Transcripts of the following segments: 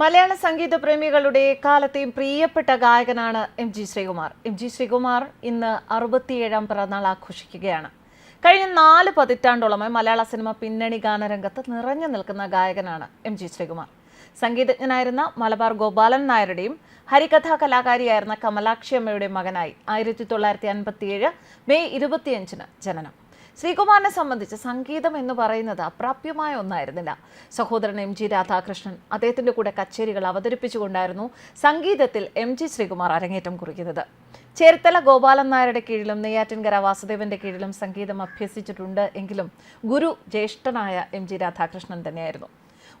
മലയാള സംഗീത പ്രേമികളുടെ കാലത്തെയും പ്രിയപ്പെട്ട ഗായകനാണ് M G Sreekumar. M G Sreekumar ഇന്ന് അറുപത്തിയേഴാം പിറന്നാൾ ആഘോഷിക്കുകയാണ്. കഴിഞ്ഞ നാല് പതിറ്റാണ്ടോളമായി മലയാള സിനിമ പിന്നണി ഗാനരംഗത്ത് നിറഞ്ഞു നിൽക്കുന്ന ഗായകനാണ് എം ജി ശ്രീകുമാർ. സംഗീതജ്ഞനായിരുന്ന മലബാർ ഗോപാലൻ നായരുടെയും ഹരികഥാ കലാകാരിയായിരുന്ന കമലാക്ഷി അമ്മയുടെയും മകനായി ആയിരത്തി തൊള്ളായിരത്തി അൻപത്തിയേഴ് മെയ് ഇരുപത്തിയഞ്ചിന് ജനനം. ശ്രീകുമാറിനെ സംബന്ധിച്ച് സംഗീതം എന്ന് പറയുന്നത് അപ്രാപ്യമായ ഒന്നായിരുന്നില്ല. സഹോദരൻ എം ജി രാധാകൃഷ്ണൻ അദ്ദേഹത്തിന്റെ കൂടെ കച്ചേരികൾ അവതരിപ്പിച്ചുകൊണ്ടായിരുന്നു സംഗീതത്തിൽ എം ജി ശ്രീകുമാർ അരങ്ങേറ്റം കുറിക്കുന്നത്. ചേർത്തല ഗോപാലൻ നായരുടെ കീഴിലും നെയ്യാറ്റിൻകര വാസുദേവന്റെ കീഴിലും സംഗീതം അഭ്യസിച്ചിട്ടുണ്ട് എങ്കിലും ഗുരു ജ്യേഷ്ഠനായ എം ജി രാധാകൃഷ്ണൻ തന്നെയായിരുന്നു.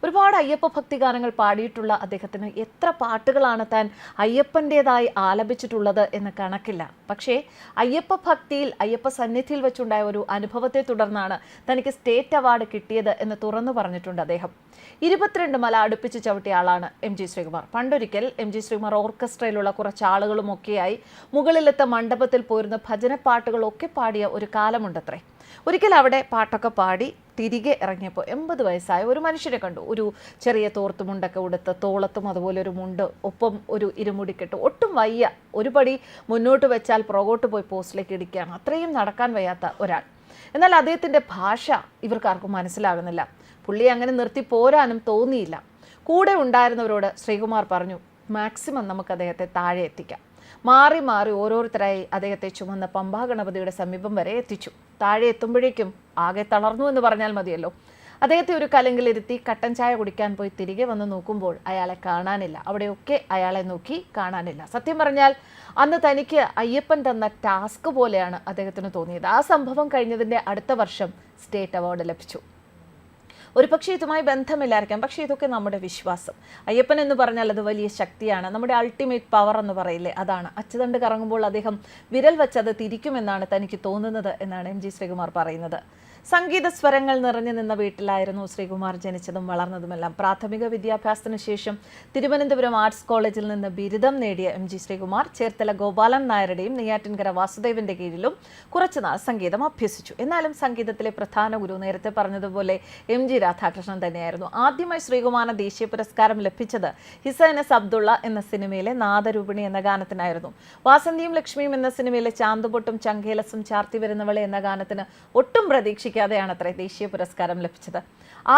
ഒരുപാട് അയ്യപ്പ ഭക്തി ഗാനങ്ങൾ പാടിയിട്ടുള്ള അദ്ദേഹത്തിന് എത്ര പാട്ടുകളാണ് താൻ അയ്യപ്പന്റെതായി ആലപിച്ചിട്ടുള്ളത് എന്ന് കണക്കില്ല. പക്ഷേ അയ്യപ്പ ഭക്തിയിൽ അയ്യപ്പ സന്നിധിയിൽ വെച്ചുണ്ടായ ഒരു അനുഭവത്തെ തുടർന്നാണ് തനിക്ക് സ്റ്റേറ്റ് അവാർഡ് കിട്ടിയത് എന്ന് തുറന്നു പറഞ്ഞിട്ടുണ്ട് അദ്ദേഹം. ഇരുപത്തിരണ്ട് മല അടുപ്പിച്ച് ചവിട്ടിയ ആളാണ് എം ജി ശ്രീകുമാർ. പണ്ടൊരിക്കൽ എം ജി ശ്രീകുമാർ ഓർക്കസ്ട്രയിലുള്ള കുറച്ച് ആളുകളുമൊക്കെയായി മുകളിലത്തെ മണ്ഡപത്തിൽ പോയിരുന്ന ഭജനപ്പാട്ടുകളൊക്കെ പാടിയ ഒരു കാലമുണ്ടത്രേ. ഒരിക്കൽ അവിടെ പാട്ടൊക്കെ പാടി തിരികെ ഇറങ്ങിയപ്പോൾ എൺപത് വയസ്സായ ഒരു മനുഷ്യനെ കണ്ടു. ഒരു ചെറിയ തോർത്തുമുണ്ടൊക്കെ ഉടുത്ത് തോളത്തും അതുപോലെ ഒരു മുണ്ട് ഒപ്പം ഒരു ഇരുമുടിക്കെട്ട് ഒട്ടും വയ്യ. ഒരുപടി മുന്നോട്ട് വെച്ചാൽ പുറകോട്ട് പോയി പോസ്റ്റിലേക്ക് ഇടിക്കുകയാണ്. അത്രയും നടക്കാൻ വയ്യാത്ത ഒരാൾ. എന്നാൽ അദ്ദേഹത്തിന്റെ ഭാഷ ഇവർക്കാർക്കും മനസ്സിലാകുന്നില്ല. പുള്ളി അങ്ങനെ നിർത്തി പോരാനും തോന്നിയില്ല. കൂടെ ഉണ്ടായിരുന്നവരോട് ശ്രീകുമാർ പറഞ്ഞു മാക്സിമം നമുക്ക് അദ്ദേഹത്തെ താഴെ എത്തിക്കാം. മാറി മാറി ഓരോരുത്തരായി അദ്ദേഹത്തെ ചുമന്ന പമ്പാ ഗണപതിയുടെ സമീപം വരെ എത്തിച്ചു. താഴെ എത്തുമ്പോഴേക്കും ആകെ തളർന്നു എന്ന് പറഞ്ഞാൽ മതിയല്ലോ. അദ്ദേഹത്തെ ഒരു കലങ്കിലിരുത്തി കട്ടൻ ചായ കുടിക്കാൻ പോയി തിരികെ വന്ന് നോക്കുമ്പോൾ അയാളെ കാണാനില്ല. അവിടെയൊക്കെ അയാളെ നോക്കി കാണാനില്ല. സത്യം പറഞ്ഞാൽ അന്ന് തനിക്ക് അയ്യപ്പൻ തന്ന ടാസ്ക് പോലെയാണ് അദ്ദേഹത്തിന് തോന്നിയത്. ആ സംഭവം കഴിഞ്ഞതിന്റെ അടുത്ത വർഷം സ്റ്റേറ്റ് അവാർഡ് ലഭിച്ചു. ഒരു പക്ഷേ ഇതുമായി ബന്ധമില്ലായിരിക്കാം. പക്ഷേ ഇതൊക്കെ നമ്മുടെ വിശ്വാസം. അയ്യപ്പൻ എന്ന് പറഞ്ഞാൽ അത് വലിയ ശക്തിയാണ്. നമ്മുടെ അൾട്ടിമേറ്റ് പവർ എന്ന് പറയില്ലേ അതാണ്. അച്ചുതണ്ട് കറങ്ങുമ്പോൾ അദ്ദേഹം വിരൽ വെച്ചത് തിരിക്കുമെന്നാണ് തനിക്ക് തോന്നുന്നത് എന്നാണ് എം ജി ശ്രീകുമാർ പറയുന്നത്. സംഗീത സ്വരങ്ങൾ നിറഞ്ഞു നിന്ന വീട്ടിലായിരുന്നു ശ്രീകുമാർ ജനിച്ചതും വളർന്നതുമെല്ലാം. പ്രാഥമിക വിദ്യാഭ്യാസത്തിന് ശേഷം തിരുവനന്തപുരം ആർട്സ് കോളേജിൽ നിന്ന് ബിരുദം നേടിയ എം ജി ശ്രീകുമാർ ചേർത്തല ഗോപാലൻ നായരുടെയും നെയ്യാറ്റിൻകര വാസുദേവന്റെ കീഴിലും കുറച്ചുനാൾ സംഗീതം അഭ്യസിച്ചു. എന്നാലും സംഗീതത്തിലെ പ്രധാന ഗുരു നേരത്തെ പറഞ്ഞതുപോലെ എം ജി രാധാകൃഷ്ണൻ തന്നെയായിരുന്നു. ആദ്യമായി ശ്രീകുമാറിന് ദേശീയ പുരസ്കാരം ലഭിച്ചത് ഹിസൈനസ് അബ്ദുള്ള എന്ന സിനിമയിലെ നാദരൂപിണി എന്ന ഗാനത്തിനായിരുന്നു. വാസന്തിയും ലക്ഷ്മിയും എന്ന സിനിമയിലെ ചാന്തുപൊട്ടും ചങ്കേലസും ചാർത്തി വരുന്നവളെ എന്ന ഗാനത്തിന് ഒട്ടും പ്രതീക്ഷിക്കാതെയാണ് അത്ര ദേശീയ പുരസ്കാരം ലഭിച്ചത്.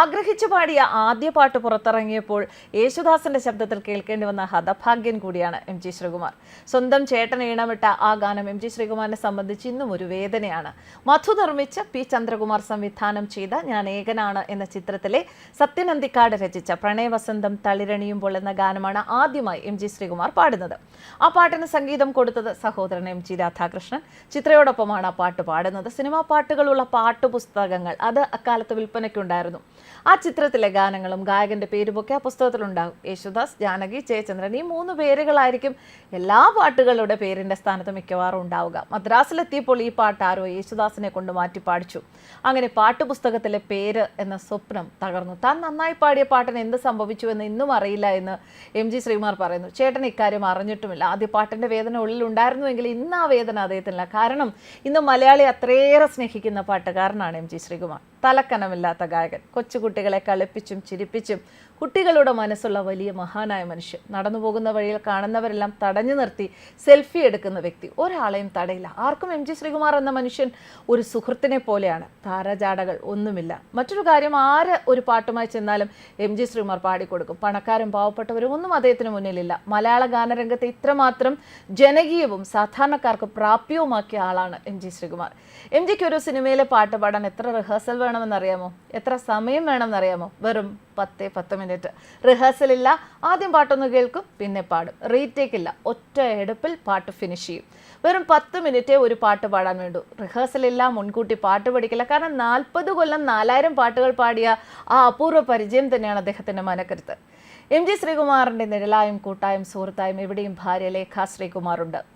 ആഗ്രഹിച്ചു പാടിയ ആദ്യ പാട്ട് പുറത്തിറങ്ങിയപ്പോൾ യേശുദാസിന്റെ ശബ്ദത്തിൽ കേൾക്കേണ്ടി വന്ന ഹതഭാഗ്യൻ കൂടിയാണ് എം ജി ശ്രീകുമാർ. സ്വന്തം ചേട്ടൻ ഈണമിട്ട ആ ഗാനം എം ജി ശ്രീകുമാറിനെ സംബന്ധിച്ച് ഇന്നും ഒരു വേദനയാണ്. മധു നിർമ്മിച്ച് പി ചന്ദ്രകുമാർ സംവിധാനം ചെയ്ത ഞാൻ ഏകനാണ് എന്ന ചിത്രത്തിലെ സത്യനന്ദിക്കാട് രചിച്ച പ്രണയവസന്തം തളിരണിയുമ്പോൾ എന്ന ഗാനമാണ് ആദ്യമായി എം ജി ശ്രീകുമാർ പാടുന്നത്. ആ പാട്ടിന് സംഗീതം കൊടുത്തത് സഹോദരൻ എം ജി രാധാകൃഷ്ണൻ. ചിത്രയോടൊപ്പമാണ് ആ പാട്ട് പാടുന്നത്. സിനിമാ പാട്ടുകളുള്ള പാട്ടുപുസ്തകങ്ങൾ അത് അക്കാലത്ത് വിൽപ്പനയ്ക്കുണ്ടായിരുന്നു. ആ ചിത്രത്തിലെ ഗാനങ്ങളും ഗായകന്റെ പേരുമൊക്കെ ആ പുസ്തകത്തിലുണ്ടാകും. യേശുദാസ് ജാനകി ജയചന്ദ്രൻ ഈ മൂന്ന് പേരുകളായിരിക്കും എല്ലാ പാട്ടുകളുടെ പേരിന്റെ സ്ഥാനത്ത് മിക്കവാറും ഉണ്ടാവുക. മദ്രാസിലെത്തിയപ്പോൾ ഈ പാട്ട് ആരോ യേശുദാസിനെ കൊണ്ട് മാറ്റി പാടിച്ചു. അങ്ങനെ പാട്ടുപുസ്തകത്തിലെ പേര് എന്ന സ്വപ്നം തകർന്നു. താൻ നന്നായി പാടിയ പാട്ടിന് എന്ത് സംഭവിച്ചു എന്ന് ഇന്നും അറിയില്ല എന്ന് എം ജി ശ്രീമാർ പറയുന്നു. ചേട്ടൻ ഇക്കാര്യം അറിഞ്ഞിട്ടുമില്ല. ആദ്യ പാട്ടിന്റെ വേദന ഉള്ളിൽ ഉണ്ടായിരുന്നുവെങ്കിൽ ഇന്ന് ആ വേദന അദ്ദേഹത്തിനില്ല. കാരണം ഇന്ന് മലയാളി അത്രയേറെ സ്നേഹിക്കുന്ന പാട്ടുകാരനാണ് എം ജി ശ്രീകുമാർ. തലക്കനമില്ലാത്ത ഗായകൻ. കൊച്ചുകുട്ടികളെ കളിപ്പിച്ചും ചിരിപ്പിച്ചും കുട്ടികളുടെ മനസ്സുള്ള വലിയ മഹാനായ മനുഷ്യൻ. നടന്നു പോകുന്ന വഴിയിൽ കാണുന്നവരെല്ലാം തടഞ്ഞു നിർത്തി സെൽഫി എടുക്കുന്ന വ്യക്തി. ഒരാളെയും തടയില്ല. ആർക്കും എം ജി ശ്രീകുമാർ എന്ന മനുഷ്യൻ ഒരു സുഹൃത്തിനെ പോലെയാണ്. താരജാടകൾ ഒന്നുമില്ല. മറ്റൊരു കാര്യം ആര് ഒരു പാട്ടുമായി ചെന്നാലും എം ജി ശ്രീകുമാർ പാടിക്കൊടുക്കും. പണക്കാരും പാവപ്പെട്ടവരും ഒന്നും അദ്ദേഹത്തിന് മുന്നിലില്ല. മലയാള ഗാനരംഗത്തെ ഇത്രമാത്രം ജനകീയവും സാധാരണക്കാർക്ക് പ്രാപ്യവുമാക്കിയ ആളാണ് എം ജി ശ്രീകുമാർ. എം ജിക്ക് ഒരു സിനിമയിലെ പാട്ട് പാടാൻ എത്ര റിഹേഴ്സൽ വേണമെന്നറിയാമോ? എത്ര സമയം വേണമെന്നറിയാമോ? വെറും പത്ത് പത്ത് മിനിറ്റ്. റിഹേഴ്സൽ ഇല്ല ആദ്യം പാട്ടൊന്ന് കേൾക്കും പിന്നെ പാടും. റീടേക്ക് ഇല്ല ഒറ്റ എടുപ്പിൽ പാട്ട് ഫിനിഷ് ചെയ്യും. വെറും പത്ത് മിനിറ്റേ ഒരു പാട്ട് പാടാൻ വേണ്ടു. റിഹേഴ്സൽ ഇല്ല മുൻകൂട്ടി പാട്ട് പഠിക്കില്ല. കാരണം നാൽപ്പത് കൊല്ലം നാലായിരം പാട്ടുകൾ പാടിയ ആ അപൂർവ പരിചയം തന്നെയാണ് അദ്ദേഹത്തിന്റെ മനക്കരുത്ത്. എം ജി ശ്രീകുമാറിന്റെ നിഴലായും കൂട്ടായും സുഹൃത്തായും എവിടെയും ഭാര്യ ലേഖ ശ്രീകുമാറുണ്ട്.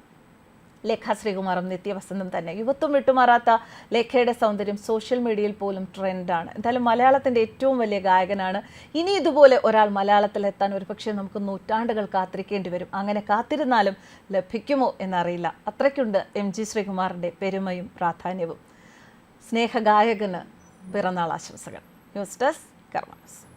ലേഖ ശ്രീകുമാറും നിത്യവസന്തം തന്നെ. യുവത്വം വിട്ടുമാറാത്ത ലേഖയുടെ സൗന്ദര്യം സോഷ്യൽ മീഡിയയിൽ പോലും ട്രെൻഡാണ് എന്തായാലും മലയാളത്തിന്റെ ഏറ്റവും വലിയ ഗായകനാണ്. ഇനി ഇതുപോലെ ഒരാൾ മലയാളത്തിലെത്താൻ ഒരുപക്ഷെ നമുക്ക് നൂറ്റാണ്ടുകൾ കാത്തിരിക്കേണ്ടി വരും. അങ്ങനെ കാത്തിരുന്നാലും ലഭിക്കുമോ എന്നറിയില്ല. അത്രയ്ക്കുണ്ട് എം ജി ശ്രീകുമാറിന്റെ പെരുമയും പ്രാധാന്യവും. സ്നേഹഗായകന് പിറന്നാൾ ആശംസകൾ. News desk karmas